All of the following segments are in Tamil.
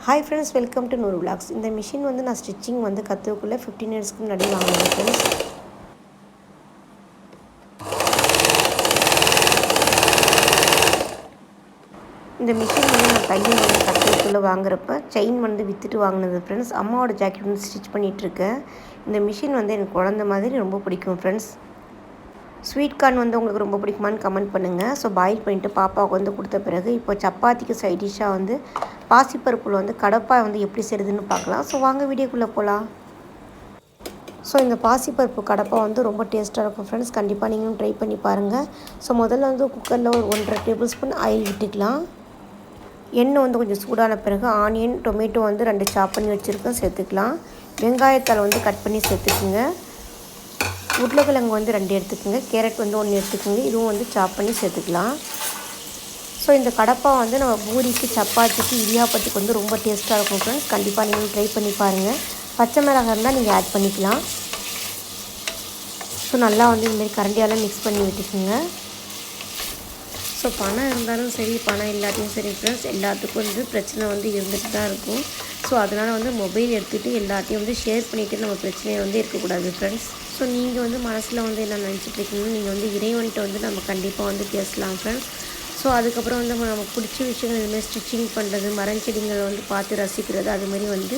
ஹாய் ஃப்ரெண்ட்ஸ் வெல்கம் டு நூறு விளாக்ஸ் இந்த மிஷின் வந்து நான் ஸ்டிச்சிங் வந்து கற்றுக்குள்ளே ஃபிஃப்டீன் இயர்ஸ்க்கு முன்னாடி வாங்கினேன் ஃப்ரெண்ட்ஸ் இந்த மிஷின் வந்து நான் தையல் வந்து கற்றுக்குள்ளே வாங்குறப்ப செயின் வந்து விற்றுட்டு வாங்கினது ஃப்ரெண்ட்ஸ் அம்மாவோட ஜாக்கெட் வந்து ஸ்டிச் பண்ணிகிட்ருக்கேன் இந்த மிஷின் வந்து எனக்கு குழந்த மாதிரி ரொம்ப பிடிக்கும் ஃப்ரெண்ட்ஸ் ஸ்வீட் கார்ன் வந்து உங்களுக்கு ரொம்ப பிடிக்குமான்னு கமெண்ட் பண்ணுங்கள் ஸோ பாயில் பண்ணிவிட்டு பாப்பாவுக்கு வந்து கொடுத்த பிறகு இப்போ சப்பாத்திக்கு சைட் டிஷ்ஷாக வந்து பாசிப்பருப்பில் வந்து கடப்பாய் வந்து எப்படி செய்யுதுன்னு பார்க்கலாம். ஸோ வாங்க வீடியோக்குள்ளே போகலாம் ஸோ இந்த பாசிப்பருப்பு கடப்பா வந்து ரொம்ப டேஸ்ட்டாக இருக்கும் ஃப்ரெண்ட்ஸ் கண்டிப்பாக நீங்களும் ட்ரை பண்ணி பாருங்கள் ஸோ முதல்ல வந்து குக்கரில் ஒரு ஒன்றரை டேபிள் ஸ்பூன் ஆயில் விட்டுக்கலாம். எண்ணெய் வந்து கொஞ்சம் சூடான பிறகு ஆனியன் டொமேட்டோ வந்து ரெண்டு சாப் பண்ணி வச்சுருக்கேன் சேர்த்துக்கலாம். வெங்காயத்தால் வந்து கட் பண்ணி சேர்த்துக்குங்க. உருளைக்கிழங்கு வந்து ரெண்டு எடுத்துக்கோங்க. கேரட் வந்து ஒன்று எடுத்துக்கோங்க. இதுவும் வந்து சாப் பண்ணி சேர்த்துக்கலாம். ஸோ இந்த கடப்பா வந்து நம்ம பூரிக்கு சப்பாத்திக்கு இடியாப்பத்துக்கு வந்து ரொம்ப டேஸ்ட்டாக இருக்கும் ஃப்ரெண்ட்ஸ் கண்டிப்பாக நீங்கள் ட்ரை பண்ணி பாருங்கள் பச்சை மிளகாய் இருந்தால் நீங்கள் ஆட் பண்ணிக்கலாம். ஸோ நல்லா வந்து இதுமாரி கரண்டியால் மிக்ஸ் பண்ணி விட்டுக்குங்க. ஸோ பணம் இருந்தாலும் சரி பணம் இல்லாட்டியும் சரி ஃப்ரெண்ட்ஸ் எல்லாத்துக்கும் வந்து பிரச்சனை வந்து இருந்துட்டு தான் இருக்கும். ஸோ அதனால் வந்து மொபைல் எடுத்துகிட்டு எல்லாத்தையும் வந்து ஷேர் பண்ணிவிட்டு நம்ம பிரச்சனையை வந்து இருக்கக்கூடாது ஃப்ரெண்ட்ஸ் ஸோ நீங்கள் வந்து மனசில் வந்து என்ன நினச்சிட்டு இருக்கீங்கன்னு நீங்கள் வந்து இறைவன்கிட்ட வந்து நம்ம கண்டிப்பாக வந்து பேசலாம் ஃப்ரெண்ட்ஸ் ஸோ அதுக்கப்புறம் வந்து நம்ம நமக்கு பிடிச்ச விஷயங்கள் இதுமாதிரி ஸ்டிச்சிங் பண்ணுறது மரஞ்செடிங்களை வந்து பார்த்து ரசிக்கிறது அதுமாரி வந்து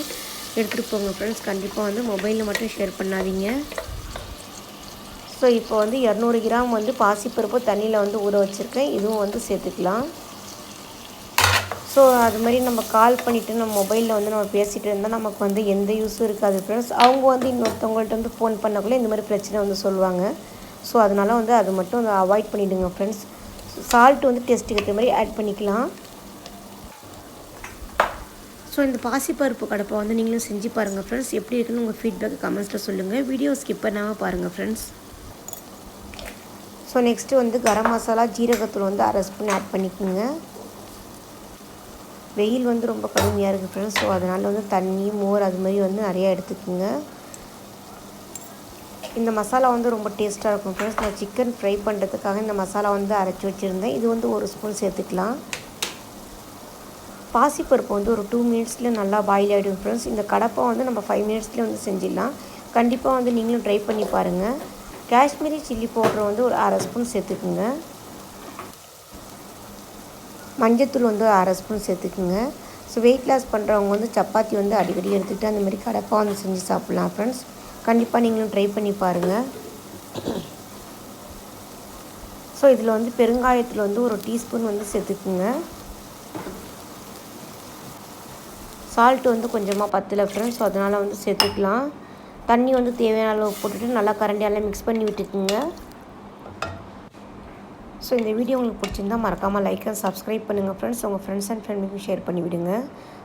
எடுத்துகிட்டு போங்க ஃப்ரெண்ட்ஸ் கண்டிப்பாக வந்து மொபைலில் மட்டும் ஷேர் பண்ணாதீங்க. ஸோ இப்போ வந்து இரநூறு கிராம் வந்து பாசிப்பருப்பு தண்ணியில் வந்து ஊற வச்சுருக்கேன். இதுவும் வந்து சேர்த்துக்கலாம். ஸோ அது மாதிரி நம்ம கால் பண்ணிவிட்டு நம்ம மொபைலில் வந்து நம்ம பேசிகிட்டு இருந்தால் நமக்கு வந்து எந்த யூஸும் இருக்காது. ஃப்ரெண்ட்ஸ் அவங்க வந்து இன்னொருத்தவங்கள்ட்ட வந்து ஃபோன் பண்ணக்குள்ளே இந்த மாதிரி பிரச்சனை வந்து சொல்லுவாங்க. ஸோ அதனால் வந்து அது மட்டும் வந்து அவாய்ட் பண்ணிவிடுங்க ஃப்ரெண்ட்ஸ் சால்ட் வந்து டேஸ்ட்டுக்கு ஏற்ற மாதிரி ஆட் பண்ணிக்கலாம். ஸோ இந்த பாசிப்பருப்பு கடப்பை வந்து நீங்களும் செஞ்சு பாருங்கள் ஃப்ரெண்ட்ஸ் எப்படி இருக்குன்னு உங்கள் ஃபீட்பேக் கமெண்ட்ஸில் சொல்லுங்கள் வீடியோ ஸ்கிப் பண்ணாமல் பாருங்கள் ஃப்ரெண்ட்ஸ் ஸோ நெக்ஸ்ட்டு வந்து கரம் மசாலா ஜீரகத்தூள் வந்து அரை ஸ்பூன் ஆட் பண்ணிக்கோங்க. வெயில் வந்து ரொம்ப கடுமையாக இருக்குது ஃப்ரெண்ட்ஸ் ஸோ அதனால் வந்து தண்ணி மோர் அது மாதிரி வந்து நிறையா எடுத்துக்கோங்க. இந்த மசாலா வந்து ரொம்ப டேஸ்ட்டாக இருக்கும் ஃப்ரெண்ட்ஸ் நான் சிக்கன் ஃப்ரை பண்ணுறதுக்காக இந்த மசாலா வந்து அரைச்சி வச்சுருந்தேன். இது வந்து ஒரு ஸ்பூன் சேர்த்துக்கலாம். பாசிப்பருப்பு வந்து ஒரு டூ மினிட்ஸில் நல்லா பாயில் ஆகிடும் ஃப்ரெண்ட்ஸ் இந்த கடப்பை வந்து நம்ம ஃபைவ் மினிட்ஸ்லேயே வந்து செஞ்சிடலாம். கண்டிப்பாக வந்து நீங்களும் ட்ரை பண்ணி பாருங்கள் காஷ்மீரி சில்லி பவுட்ரு வந்து ஒரு அரை ஸ்பூன் சேர்த்துக்குங்க. மஞ்சத்தூள் வந்து ஒரு அரை ஸ்பூன் சேர்த்துக்குங்க. ஸோ வெயிட் லாஸ் பண்ணுறவங்க வந்து சப்பாத்தி வந்து அடிக்கடி எடுத்துக்கிட்டு அந்த மாதிரி கடப்பாக வந்து செஞ்சு சாப்பிட்லாம் ஃப்ரெண்ட்ஸ் கண்டிப்பாக நீங்களும் ட்ரை பண்ணி பாருங்கள் ஸோ இதில் வந்து பெருங்காயத்தில் வந்து ஒரு டீஸ்பூன் வந்து சேர்த்துக்குங்க. சால்ட்டு வந்து கொஞ்சமாக பத்தில் ஃப்ரெண்ட்ஸ் ஸோ அதனால் வந்து சேர்த்துக்கலாம். தண்ணி வந்து தேவையான அளவு போட்டுட்டு நல்லா கரண்டியால் மிக்ஸ் பண்ணி விட்டுக்குங்க. ஸோ இந்த வீடியோ உங்களுக்கு பிடிச்சிருந்தா மறக்காமல் லைக் அண்ட் சப்ஸ்கிரைப் பண்ணுங்கள் ஃப்ரெண்ட்ஸ் உங்கள் ஃப்ரெண்ட்ஸ் அண்ட் ஃபேமிலிக்கும் ஷேர் பண்ணி விடுங்க.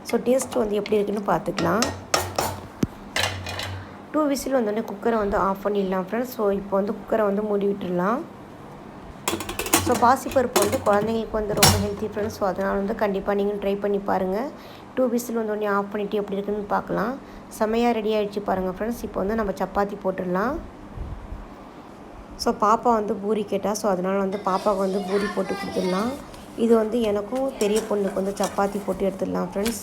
ஸோ டேஸ்ட் வந்து எப்படி இருக்குன்னு பார்த்துக்கலாம். டூ விசில் வந்தோடனே குக்கரை வந்து ஆஃப் பண்ணிடலாம் ஃப்ரெண்ட்ஸ் ஸோ இப்போ வந்து குக்கரை வந்து மூடி விட்டுடலாம். ஸோ பாசிப்பருப்பு வந்து குழந்தைங்களுக்கு வந்து ரொம்ப ஹெல்த்தி ஃப்ரெண்ட்ஸ் ஸோ அதனால் வந்து கண்டிப்பாக நீங்கள் ட்ரை பண்ணி பாருங்கள் டூ விசில் வந்தோடனே ஆஃப் பண்ணிவிட்டு எப்படி இருக்குன்னு பார்க்கலாம். செமையாக ரெடி ஆகிடுச்சு பாருங்கள் ஃப்ரெண்ட்ஸ் இப்போ வந்து நம்ம சப்பாத்தி போட்டுடலாம். ஸோ பாப்பா வந்து பூரி கேட்டால் ஸோ அதனால் வந்து பாப்பாவுக்கு வந்து பூரி போட்டு கொடுத்துடலாம். இது வந்து எனக்கும் பெரிய பொண்ணுக்கு வந்து சப்பாத்தி போட்டு எடுத்துடலாம் ஃப்ரெண்ட்ஸ்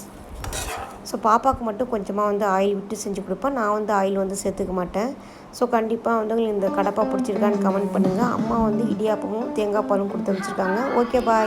ஸோ பாப்பாவுக்கு மட்டும் கொஞ்சமாக வந்து ஆயில் விட்டு செஞ்சு கொடுப்பேன். நான் வந்து ஆயில் வந்து சேர்த்துக்க மாட்டேன். ஸோ கண்டிப்பாக வந்து உங்களுக்கு இந்த கடப்பா பிடிச்சிருக்கான்னு கமெண்ட் பண்ணுங்கள் அம்மா வந்து இடியாப்பமும் தேங்காய் பாலும் கொடுத்து வச்சுருக்காங்க. Okay bye